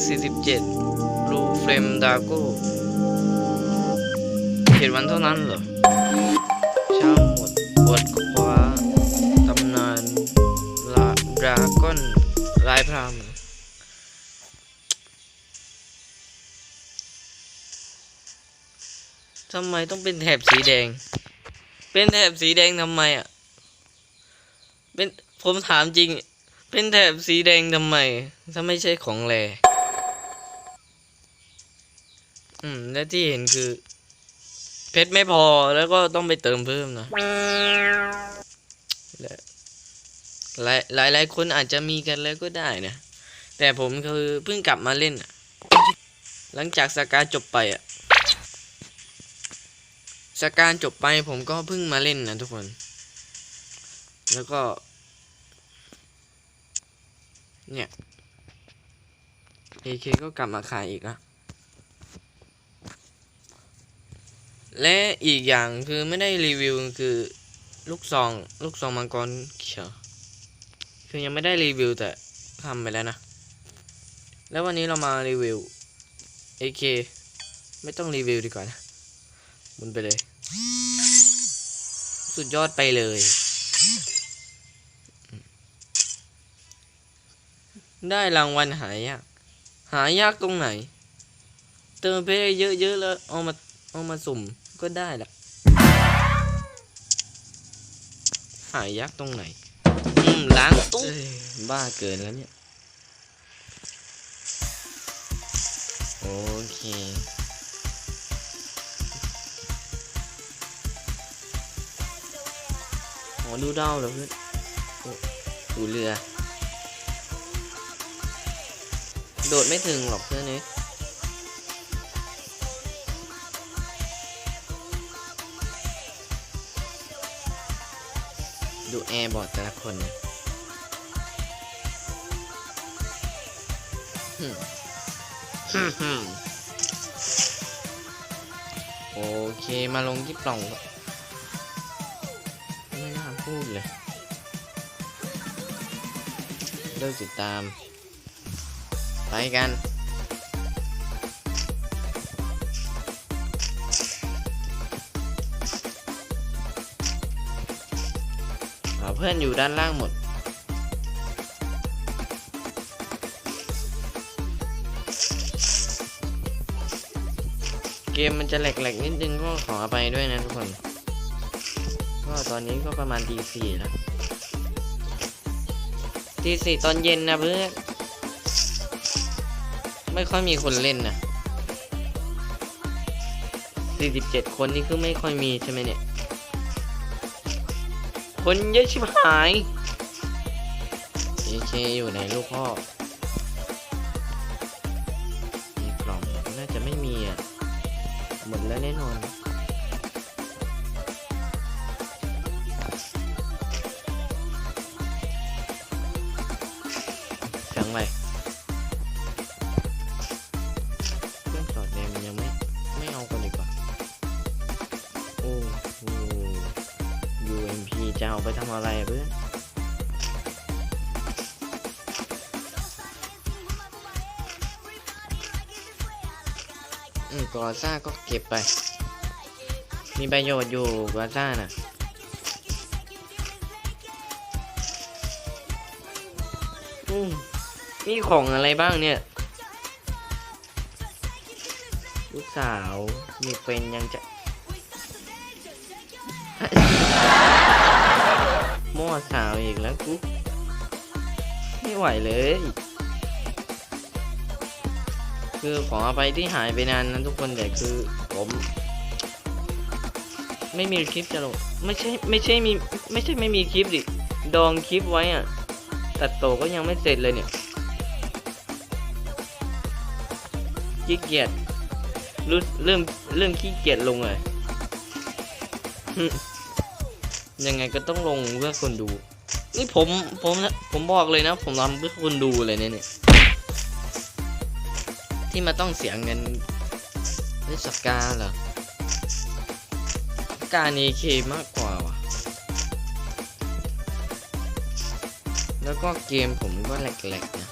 47 Blue Flame Dago เจ็ดวันเท่านั้นเหรอช้าหมดปวดขวาตำนานลาดราก้อนลายพรามทำไมต้องเป็นแถบสีแดง เป็นแถบสีแดงทำไมอะ เป็นผมถามจริง เป็นแถบสีแดงทำไม ถ้าไม่ใช่ของแร อืม และที่เห็นคือ เพชรไม่พอแล้วก็ต้องไปเติมเพิ่มนะและหลายหลายหลายคนอาจจะมีกันแล้วก็ได้นะ แต่ผมคือเพิ่งกลับมาเล่นหลังจากสกาจบไปอะสกาจบไปผมก็เพิ่งมาเล่นนะทุกคน แล้วก็ เนี่ย AK ก็กลับมาขายอีกแล้ และอีกอย่างคือไม่ได้รีวิวคือลูกซองลูกซองมังกรเขียวคือยังไม่ได้รีวิวแต่ทำไปแล้วนะ แล้ววันนี้เรามารีวิว AK ไม่ต้องรีวิวดีกว่านะมุนไปเลย สุดยอดไปเลย ได้รางวัลหายาก หายากตรงไหน เติมเพชรเยอะๆแล้วเอามาเอามาสุ่ม ก็ได้ละหายากตรงไหน อืมล้างตู้บ้าเกินแล้วเนี่ย โอเคอ๋อดูดาวเหรอเพื่อนดูเรือ โดดไม่ถึงหรอกเพื่อนเนี้ ดูแอร์บอร์ดแต่ละคนนะหึ่มหึ่มหึ่มโอเคมาลงที่ปล่องก่อนไม่น่าพูดเลยเลิกติดตาม ไปกัน เพื่อนอยู่ด้านล่างหมด เกมมันจะแหลกๆนิดนึงก็ขออภัยด้วยนะทุกคน ก็ตอนนี้ก็ประมาณตีสี่แล้วตีสี่ตอนเย็นนะเพื่อน ไม่ค่อยมีคนเล่นนะ47 คนนี่คือไม่ค่อยมีใช่ไหมเนี่ย คนเยอะชิบหายเอเคอยู่ไหนลูกพ่อ มีกล่องน่าจะไม่มีอะ หมดแล้วแน่นอน ไปทำอะไรอะเพื่อนอืมกอซ่าก็เก็บไป มีประโยชน์อยู่กอซ่าน่ะอืมมีของอะไรบ้างเนี่ย ลูกสาวมีเป็นยังจะ มั่วสาวอีกแล้วกูไม่ไหวเลย คือขออภัยที่หายไปนานนะทุกคนแต่คือผม ไม่มีคลิปจะลงไม่ใช่ไม่ใช่มีไม่ใช่ไม่มีคลิปดิดองคลิปไว้อะตัดโตก็ยังไม่เสร็จเลยเนี่ยขี้เกียจรู้เริ่มเริ่มขี้เกียจลงเลย ยังไงก็ต้องลงเพื่อคนดู นี่ผมผมนะผมบอกเลยนะ ผมทำเพื่อคนดูเลยเนี่ยเนี่ยที่มาต้องเสียเงินด้วยสกาเหรอการนีเคมากกว่าว่ะ แล้วก็เกมผมก็แหลกๆนะ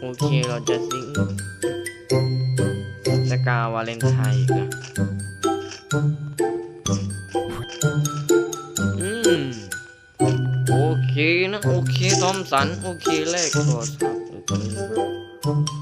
โอเคเราจะซิงสกาวาเลนไทน์อีกอะอืมโอเคนะ โอเคทอมสัน โอเคแลกโทรศัพท์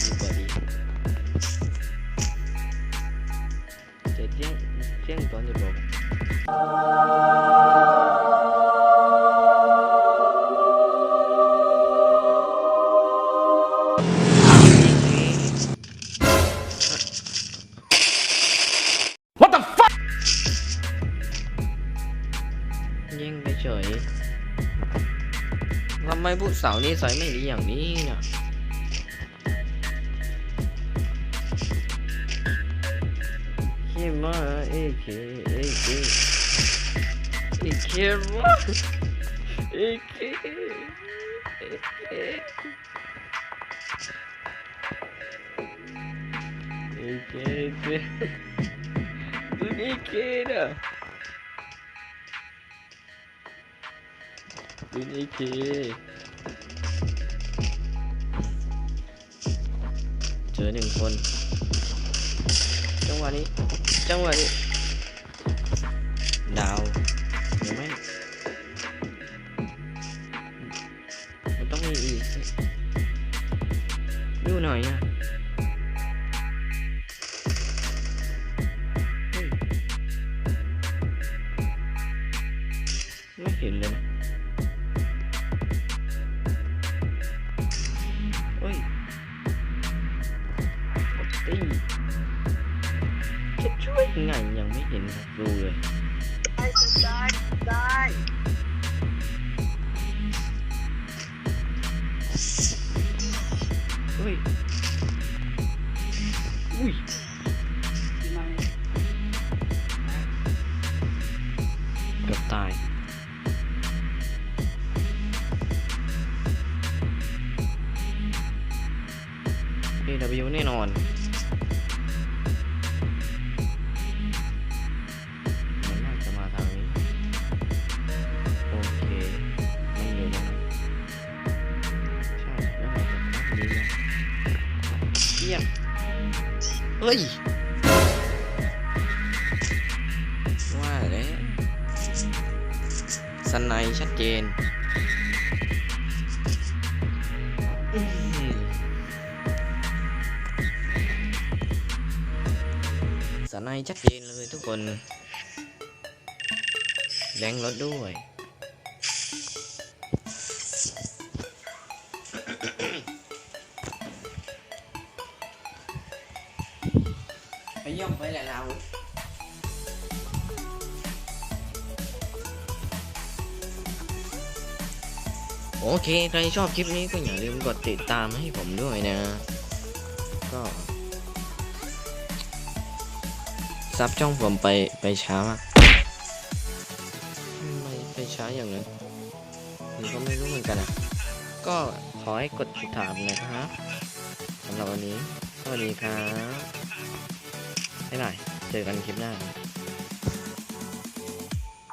ลงยูทูบอยู่พอดีจะเที่ยงเที่ยงตอนจะบอกยิงไปเฉยทำไมผู้สาวนี่ใส่ไม่ดีอย่างนี้เนี่ย คเอเคดูเอเคนะดูเอเคเจอหนึ่งคนจังหวะนี้ จังหวะนี้ดาวเห็นไหมมันต้องมีอีกสิดูหน่อยอะเฮ้ยไม่เห็นเลยนะเฮ้ยตีจะช่ว ยังไงยังไม่เห็นศัตรูเลยได้ได้ได้ยอุ้ยกืบตายเอวแน่นอน เยี่ยเฮ้ยว่าแล้วสไนชัดเจนสไนชัดเจนเลยทุกคนแรงรถด้วย ย่องไปแหละเราโอเค ใครชอบคลิปนี้ก็อย่าลืมกดติดตามให้ผมด้วยนะ ก็ซับช่องผมไปไปช้ามากทำไมไปช้าอย่างนั้นผมก็ไม่รู้เหมือนกันอะก็ขอให้กดติดตามนะครับสำหรับวันนี้ สวัสดีครับ ให้หน่อย เจอกันคลิปหน้า